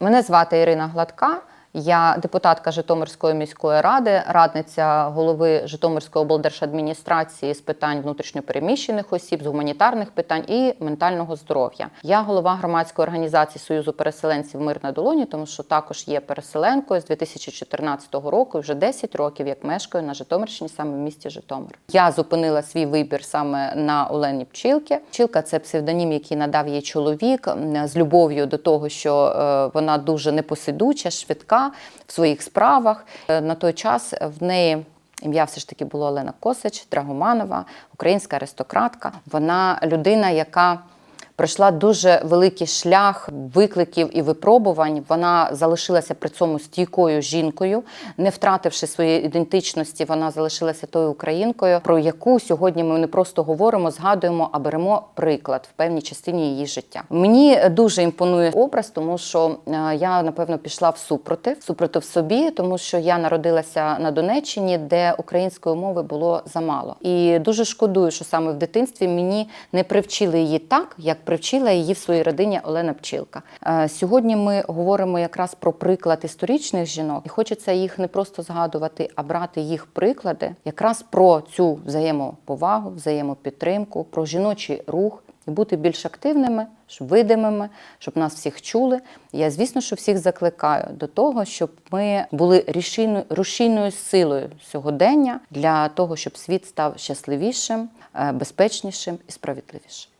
Мене звати Ірина Гладка. Я депутатка Житомирської міської ради, радниця голови Житомирської облдержадміністрації з питань внутрішньопереміщених осіб, з гуманітарних питань і ментального здоров'я. Я голова громадської організації Союзу переселенців Мир на долоні, тому що також є переселенкою з 2014 року. Вже 10 років як мешкаю на Житомирщині, саме в місті Житомир. Я зупинила свій вибір саме на Олені Пчілки. Пчілка це псевдонім, який надав їй чоловік з любов'ю до того, що е, вона дуже непосидуча, швидка в своїх справах. Е, На той час в неї. Ім'я все ж таки було Олена Косич, Драгоманова, українська аристократка. Вона людина, яка пройшла дуже великий шлях викликів і випробувань. Вона залишилася при цьому стійкою жінкою, не втративши своєї ідентичності, вона залишилася тою українкою, про яку сьогодні ми не просто говоримо, згадуємо, а беремо приклад в певній частині її життя. Мені дуже імпонує образ, тому що е, я напевно пішла в супротив, супротив собі, тому що я народилася на Донеччині, де української мови було замало. І дуже шкодую, що саме в дитинстві мені не привчили її так, як привчила її в своїй родині Олена Пчілка. Е, Сьогодні ми говоримо якраз про приклад історичних жінок, і хочеться їх не просто згадувати, а брати їх приклади якраз про цю взаємоповагу, взаємопідтримку, про жіночий рух і бути більш активними, видимими, щоб нас всіх чули. Я, звісно, що всіх закликаю до того, щоб ми були рішійною рушійною силою сьогодення для того, щоб світ став щасливішим, е, безпечнішим і справедливішим.